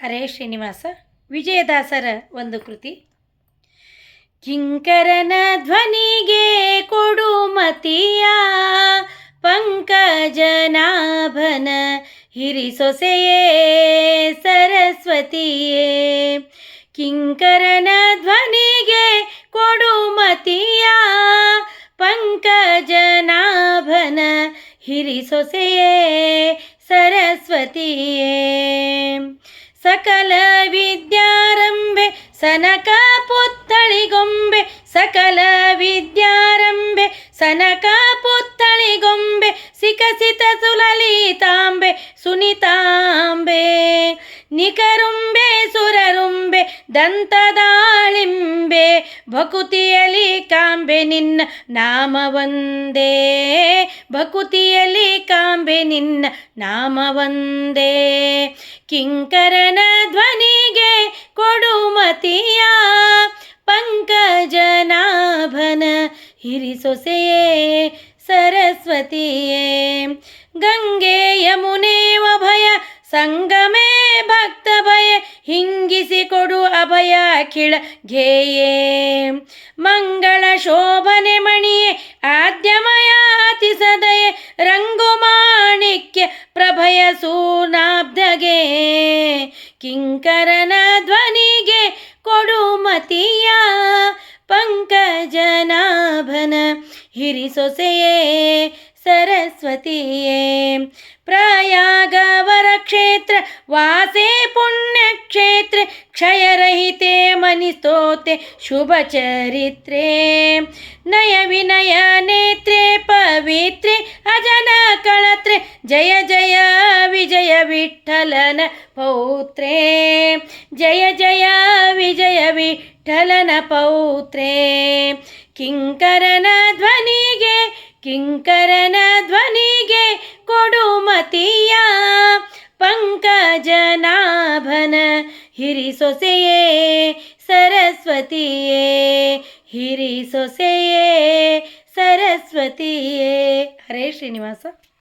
ಹರೇ ಶ್ರೀನಿವಾಸ, ವಿಜಯದಾಸರ ಒಂದು ಕೃತಿ. ಕಿಂಕರನ ಧ್ವನಿಗೆ ಕೊಡು ಮತಿಯ ಪಂಕಜನಾಭನ ಹಿರಿಸೊಸೆಯೇ ಸರಸ್ವತಿಯೇ. ಕಿಂಕರನ ಧ್ವನಿಗೆ ಕೊಡು ಮತಿಯ ಪಂಕಜನಾಭನ ಹಿರಿಸೊಸೆಯೇ ಸರಸ್ವತಿಯೇ. ಸಕಲ ವಿದ್ಯಾರಂಭೆ, ಸನಕ ಪುತ್ತಳಿಗೊಂಬೆ ಸಕಲ ವಿದ್ಯಾರಂಭೆ, ಸನಕ ಪುತ್ತಳಿಗೊಂಬೆ ಸಿಕಸಿತ ಸುಲಲಿತಾಂಬೆ, ಸುನಿತಾಂಬೆ ನಿಕರುಂಬೆ ಸುರರುಂಬೆ, ದಂತದಾಳಿಂಬೆ ಭಕುತಿಯಲಿ ಕಾಂಬೆ ನಿನ್ನ ನಾಮವಂದೇ ಭಕುತಿಯಲಿ ಕಾಂಬೆ ನಿನ್ನ ನಾಮವಂದೇ. ಕಿಂಕರನ ಧ್ವನಿಗೆ ಕೊಡುಮತಿಯ ಪಂಕಜನಾಭನ ಹಿರಿಸೊಸೆಯೇ ಸರಸ್ವತಿಯೇ. ಗಂಗೆ ಯಮುನೆ ಅಭಯ ಸಂಗಮೇ ಭಕ್ತ ಭಯ ಹಿಂಗಿಸಿ ಕೊಡು ಅಭಯ ಕಿಳ ಘೇಯೇ ಮಂಗಳ ಶೋಭನೆ ಮಣಿಯೇ ಕಿಂಕರನ ಧ್ವನಿಗೆ ಕೊಡು ಮತಿಯ ಪಂಕಜನಾಭನ ಹಿರಿಸೊಸೆಯೇ ಸರಸ್ವತಿಯೇ ಪ್ರಯಾಗವರ ಕ್ಷೇತ್ರ ವಾಸೆ ಪುಣ್ಯ ಕ್ಷೇತ್ರ ಕ್ಷಯರಹಿತೆ ಮನಿಸ್ತೋತೆ ಶುಭ ಚರಿತ್ರೆ ನಯ ವಿನಯ ನೇತ್ರೆ ಪವಿತ್ರೆ ಅಜನ ಕಳತ್ರೆ ಜಯ ಜಯ ವಿಜಯ ವಿಠಲನ ಪೌತ್ರೇ. ಜಯ ಜಯ ವಿಜಯ ವಿಠಲನ ಪೌತ್ರೇ. ಕಿಂಕರನ ಧ್ವನಿಗೆ ಕಿಂಕರನ ಧ್ವನಿಗೆ ಕೊಡು ಮತಿಯ. ಪಂಕಜನಾಭನ ಹಿರಿಸೊಸೆಯೇ, ಸರಸ್ವತಿಯೇ. ಹಿರಿಸೊಸೆಯೇ, ಸರಸ್ವತಿಯೇ. ಹರೇ ಶ್ರೀನಿವಾಸ.